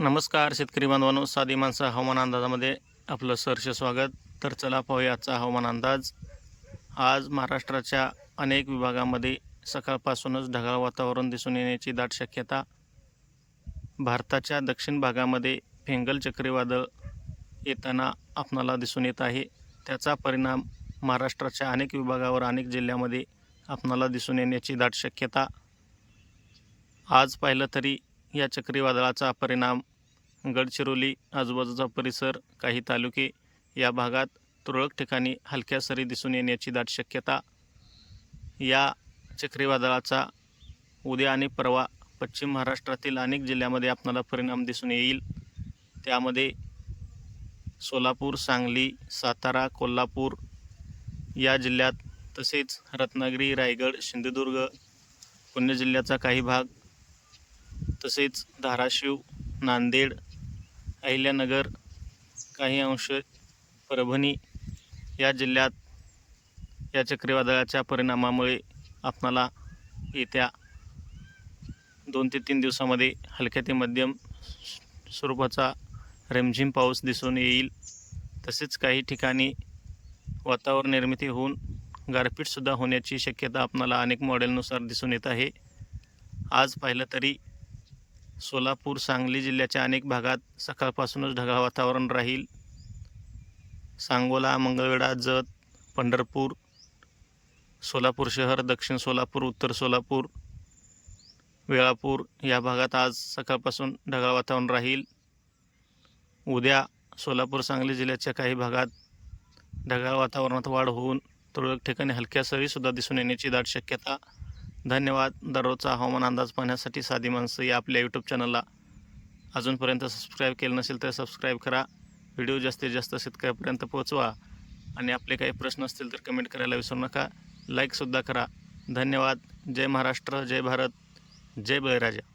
नमस्कार शेतकरी बांधवांनो. साधी माणसं हवामान अंदाजामध्ये आपलं सहर्ष स्वागत. तर चला पाहूया आजचा हवामान अंदाज. आज महाराष्ट्राच्या अनेक विभागामध्ये सकाळपासूनच ढगाळ वातावरण दिसून येण्याची दाट शक्यता. भारताच्या दक्षिण भागामध्ये फेंगल चक्रीवादळ येताना आपणाला दिसून येत आहे. त्याचा परिणाम महाराष्ट्राच्या अनेक विभागावर अनेक जिल्ह्यामध्ये आपणाला दिसून येण्याची दाट शक्यता. आज पाहिलं तरी या चक्रीवादळाचा परिणाम गडचिरोली आजूबाजूचा परिसर काही तालुके या भागात तुरळक ठिकाणी हलक्या सरी दिसून येण्याची दाट शक्यता. या चक्रीवादळाचा उद्या आणि परवा पश्चिम महाराष्ट्रातील अनेक जिल्ह्यामध्ये आपणाला परिणाम दिसून येईल. त्यामध्ये सोलापूर सांगली सातारा कोल्हापूर या जिल्ह्यात तसेच रत्नागिरी रायगड सिंधुदुर्ग पुणे जिल्ह्याचा काही भाग तसेच धाराशिव नांदेड अहिल्यानगर काही अंश परभणी या जिल्ह्यात या चक्रीवादळाच्या परिणामामुळे आपणाला येत्या दोन ते तीन दिवसामध्ये हलक्या ते मध्यम स्वरूपाचा रिमझिम पाऊस दिसून येईल. तसेच काही ठिकाणी वातावरण निर्मिती होऊन गारपीटसुद्धा होण्याची शक्यता आपणाला अनेक मॉडेलनुसार दिसून येत आहे. आज पाहिलं तरी सोलापूर सांगली जिल्ह्याच्या अनेक भागात सकाळपासूनच ढगाळ वातावरण राहील. सांगोला मंगळवेढा जत पंढरपूर सोलापूर शहर दक्षिण सोलापूर उत्तर सोलापूर वेळापूर या भागात आज सकाळपासून ढगाळ वातावरण राहील. उद्या सोलापूर सांगली जिल्ह्याच्या काही भागात ढगाळ वातावरणात वाढ होऊन तुरळक ठिकाणी हलक्या सरीसुद्धा दिसून येण्याची दाट शक्यता धन्यवाद. दररोजचा हवामान अंदाज पाहण्यासाठी साधी माणसं या आपल्या यूट्यूब चॅनलला अजूनपर्यंत सबस्क्राईब केलं नसेल तर सबस्क्राईब करा. व्हिडिओ जास्तीत जास्त शेतकऱ्यापर्यंत पोहोचवा. आणि आपले काही प्रश्न असतील तर कमेंट करायला विसरू नका. लाईकसुद्धा करा. धन्यवाद. जय महाराष्ट्र जय भारत जय बळीराजा.